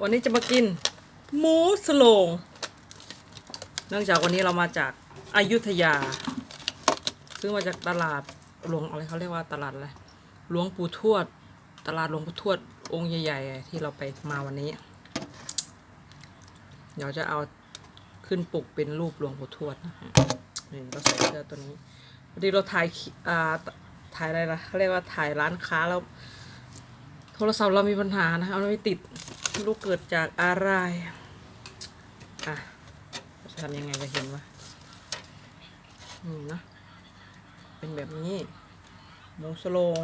วันนี้จะมากิน หมูสโลง เนื่องจากวันนี้เรามาจากอายุทยา ซื้อมาจากตลาดหลวงอะไรเขาเรียกว่าตลาดอะไรหลวงปู่ทวด ตลาดหลวงปู่ทวดองค์ใหญ่ ๆ ที่เราไปมาวันนี้ เดี๋ยวจะเอาขึ้นปกเป็นรูปหลวงปู่ทวดนะฮะนี่เราใส่เสื้อตัวนี้พอดีเราถ่ายอ่าถ่ายอะไรนะเขาเรียกว่าถ่ายร้านค้าแล้ว โทรศัพท์เรามีปัญหานะคะมันไม่ติด ไม่รู้เกิดจากอะไร อะจะทำยังไงจะเห็นวะนี่นะ เป็นแบบนี้ หมูสโลง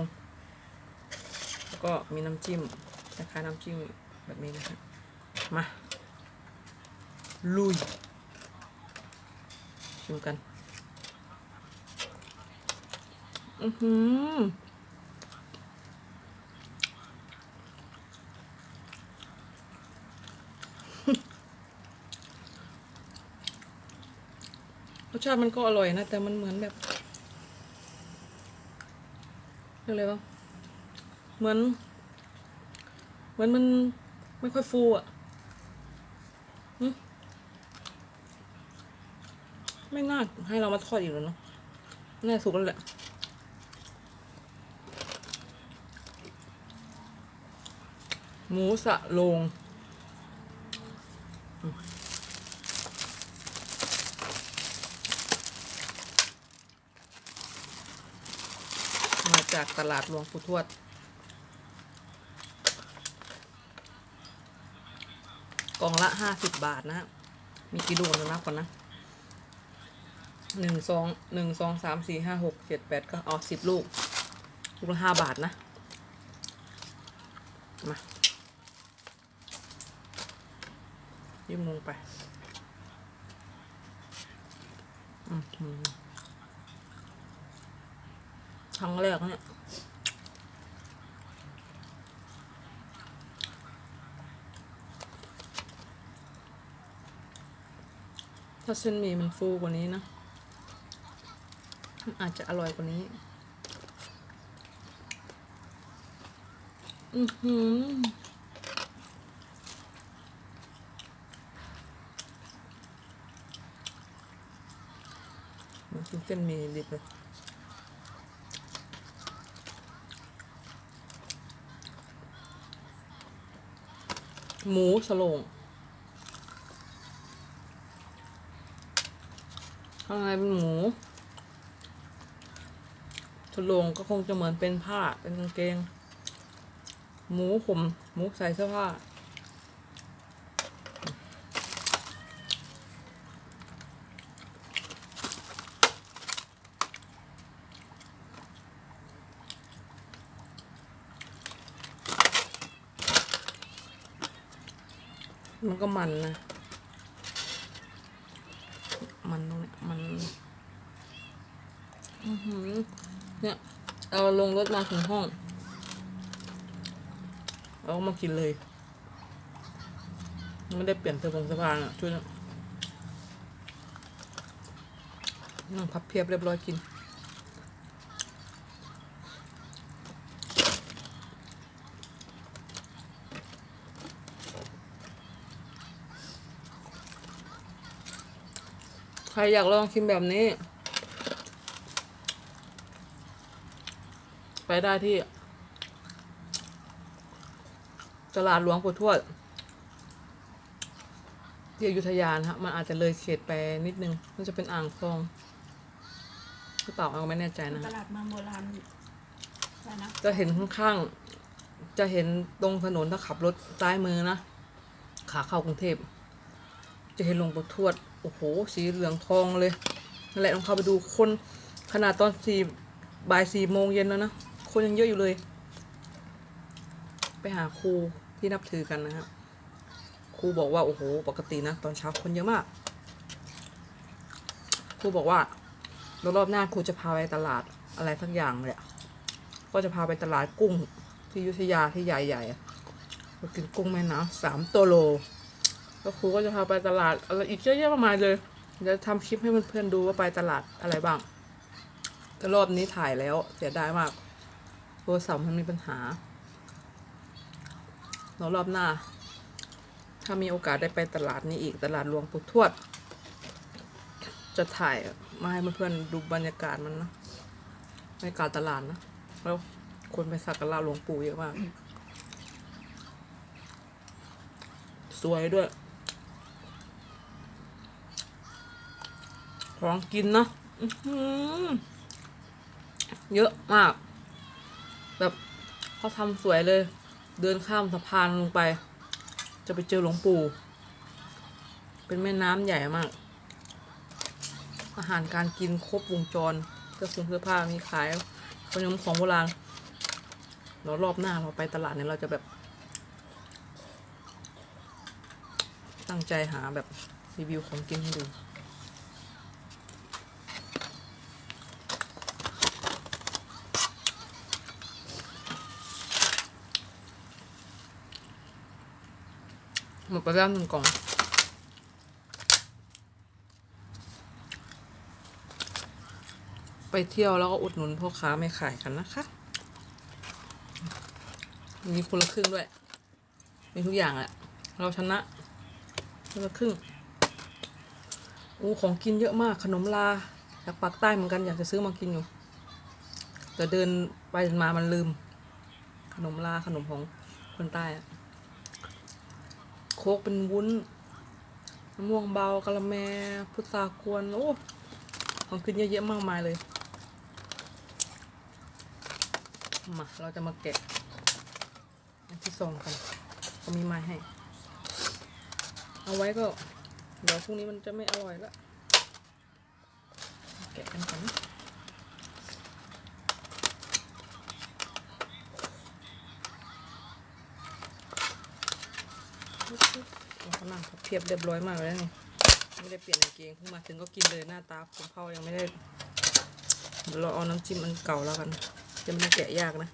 แล้วก็มีน้ำจิ้มคล้ายๆน้ำจิ้มแบบนี้นะคะ มา ลุย ชิมกัน อือหือ รส ชาติมันก็อร่อยนะ แต่มันเหมือนแบบเรียกอะไรวะเหมือน เหมือนมันไม่ค่อยฟูอะไม่น่าให้เรามาทอดอีกแล้วเนาะน่าสุกแล้วแหละหมูสะโลง จากตลาดหลวงปู่ทวด กล่องละห้าสิบบาทนะ มีกี่ลูกนะนับก่อนนะหนึ่งสองหนึ่งสองสามสี่ห้าหกเจ็ดแปดก็เอสิบลูก ลูกละห้าบาทนะ มายิ้มลงไป อือหือค รั้งแรกเนี่ยถ้าเส้นหมี่มันฟูกว่านี้นะ มันอาจจะอร่อยกว่านี้ อือหือมันกินเส้นหมี่ดิบเลย หมูสลงข้างในเป็นหมูสลงก็คงจะเหมือนเป็นผ้าเป็นกางเกง หมูผมหมูใส่เสื้อผ้า มันก็มันนะ มันตรงเนี้ยมันอือหือเนี่ยเอาลงรถมาถึงห้อง เอามากินเลย ไม่ได้เปลี่ยนเสื้อผงเสื้อผ้าอะช่วยนะนั่งพับเพียบเรียบร้อยกิน ใครอยากลองชิมแบบนี้ ไปได้ที่ ตลาดหลวงปู่ทวดที่อยุธยานะฮะมันอาจจะเลยเขตไปนิดนึงมันจะเป็นอ่างทองหรือเปล่าเราไม่แน่ใจนะตฮะลาดเมืองโบราณอะไรนะจะเห็นข้างๆ จะเห็นตรงถนนถ้าขับรถซ้ายมือนะ ขาเข้ากรุงเทพ จะเห็นหลวงปู่ทวด โอ้โห สีเหลืองทองเลย นั่นแหละลองเข้าไปดูคนขนาดตอนสี่บ่ายสี่โมงเย็นแล้วนะ คนยังเยอะอยู่เลย ไปหาครูที่นับถือกันนะครับครูบอกว่าโอ้โห ปกตินะ ตอนเช้าคนเยอะมากครูบอกว่ารอบหน้าครูจะพาไปตลาดอะไรสักอย่างเลยก็จะพาไปตลาดกุ้งที่ยุธยาที่ใหญ่ๆอะไปกินกุ้งแม่น้ำสามตัวโล แล้วครูก็จะพาไปตลาดอะไรอีกเยอะแยะมากมายเลยเดี๋ยวทำคลิปให้เพื่อนๆดูว่าไปตลาดอะไรบ้างแต่รอบนี้ถ่ายแล้วเสียดายมากโทรศัพท์มันมีปัญหาเรารอบหน้า ถ้ามีโอกาสได้ไปตลาดนี้อีกตลาดหลวงปู่ทวด จะถ่ายมาให้เพื่อนๆดูบรรยากาศมันนะบรรยากาศตลาดนะแล้วคนไปสักการะหลวงปู่เยอะมาก สวยด้วย ของกินนะเยอะมาก แบบเขาทำสวยเลย เดินข้ามสะพานลงไป จะไปเจอหลวงปู่ เป็นแม่น้ำใหญ่มาก อาหารการกินครบวงจรเสื้องเสื้อผ้ามีขายขนมของโบราณเรารอบหน้าเราไปตลาดเนี่ยเราจะแบบ ตั้งใจหาแบบรีวิวของกินให้ดู หมดไปแล้วหนึ่งกล่องไปเที่ยวแล้วก็อุดหนุนพ่อค้าไม่ขายกันนะคะ มีคนละครึ่งด้วย มีทุกอย่างแหละ เราชนะคนละครึ่งอู้ของกินเยอะมาก ขนมลาจากปากใต้เหมือนกันอยากจะซื้อมากินอยู่ แต่เดินไปเดินมามันลืม ขนมลาขนมของคนใต้อะ โคกเป็นวุ้นมะม่วงเบากะละแมพุทรากวนโอ้ของกินเยอะแยะมากมายเลยมาเราจะมาแกะอันที่สองกันก็มีไม้ให้ เอาไว้ก็ เดี๋ยวพรุ่งนี้มันจะไม่อร่อยละแกะกันก่อน นะเราก็นั่งเพียบเรียบร้อยมากเลยนะนี่ไม่ได้เปลี่ยนกางเกงเพิ่งมาถึงก็กินเลยหน้าตาผมเผายังไม่ได้เราเอาน้ำจิ้มอันเก่าแล้วกัน จะไม่แกะยากนะ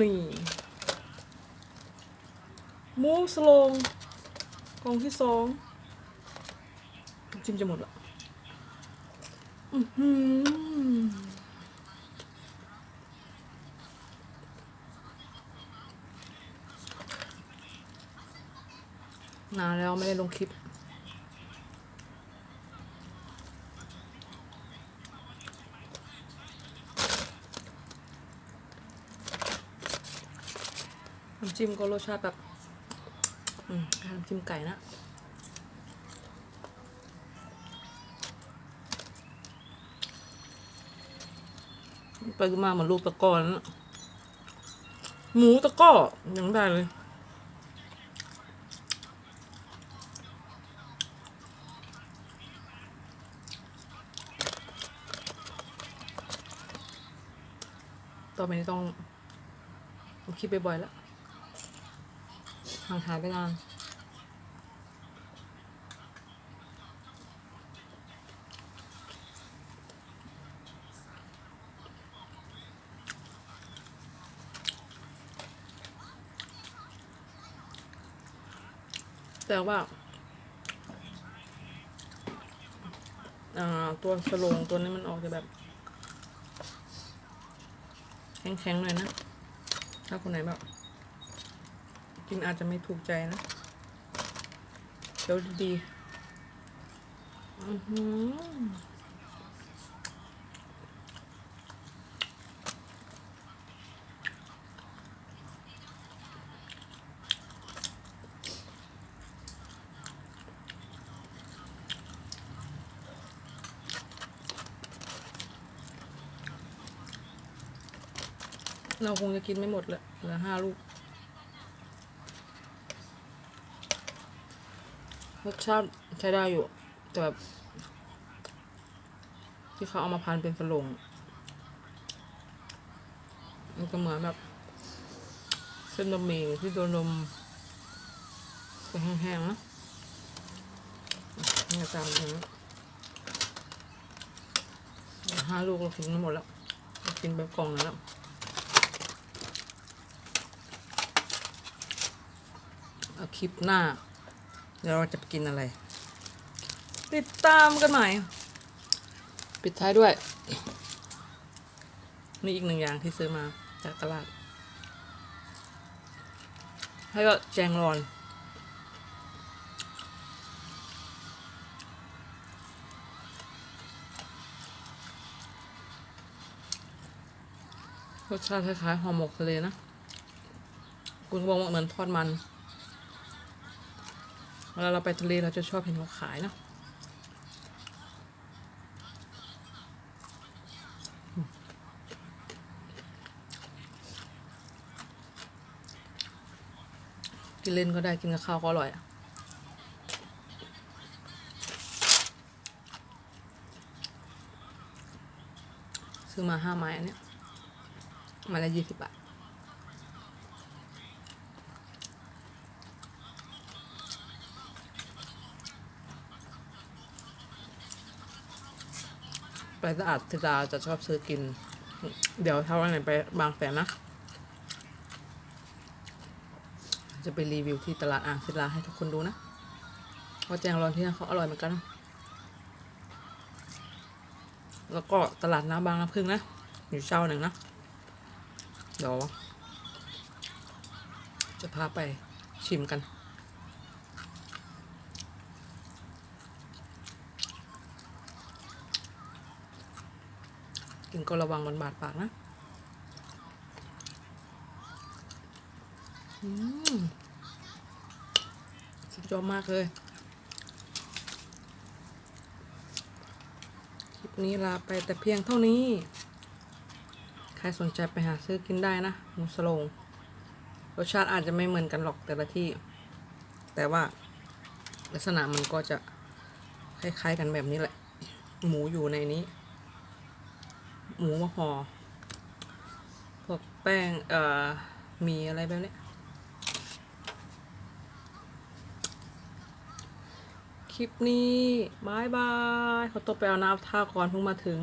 นี่หมูสโลงกองที่สองจิ้มจะหมดละอื้อหือ นานแล้วไม่ได้ลงคลิป น้ำจิ้มก็รสชาติแบบอืมน้ำจิ้มไก่นะไปมาเหมือนลูกตะก้อนะหมูตะก้อยังได้เลย อไปนี้ต้องทำคลิปบ่อยๆแล้วห่างหายไปนานแต่ว่าอ่าตัวสโลงตัวนี้มันออกจะแบบ แข็งๆหน่อยนะ ถ้าคนไหนแบบกินอาจจะไม่ถูกใจนะเดี๋ยวดีๆอือหือ เราคงจะกินไม่หมดลยเหลือห้าลูก รสชาติใช้ได้อยู่ แต่แบบ ที่เขาเอามาพันเป็นสลงมันก็เหมือนแบบเส้นบะหมี่ที่โดนลมแห้งๆนะนี่ตามนี้ห้าลูกเรากินไม่หมดแล้ว กินแบบกล่องนั้นแล้ว เอาคลิปหน้า เดี๋ยวเราจะไปกินอะไร ติดตามกันหน่อยปิดท้ายด้วย มีอีกหนึ่งอย่างที่ซื้อมาจากตลาดแล้วก็แจงรอน รสชาติคล้ายๆห่อหมกทะเลนะ คุณก็บอกว่าเหมือนทอดมัน เวลาเราไปทะเลเราจะชอบเห็นเขาขายเนะกินเล่นก็ได้กินกับข้าวก็อร่อยอะซื้อมาห้าไม้อันเนี้ยมาละยี่สิบบาท ไปสะอาดทิดาจะชอบซื้อกิน เดี๋ยวถ้าวันไหนไปบางแสนนะ จะไปรีวิวที่ตลาดอ่างศิลาให้ทุกคนดูนะเพราะแจงรอนที่นั่นเขาอร่อยเหมือนกันนะแล้วก็ตลาดน้ำบางน้ำพึ่งนะ อยู่เช้าหนึ่งนะ เดี๋ยวจะพาไปชิมกัน กินก็ระวังมันบาดปากนะอืมสุดยอดมากเลยคลิปนี้ลาไปแต่เพียงเท่านี้ ใครสนใจไปหาซื้อกินได้นะหมูสโลงรสชาติอาจจะไม่เหมือนกันหรอกแต่ละที่ แต่ว่าลักษณะมันก็จะคล้ายๆกันแบบนี้แหละ หมูอยู่ในนี้ หมูมะห่อพวกแป้งเอ่อมีอะไรแบบนี้คลิปนี้บายบายขอตัวไปเอาน้ำท่าก่อนเพิ่งมาถึง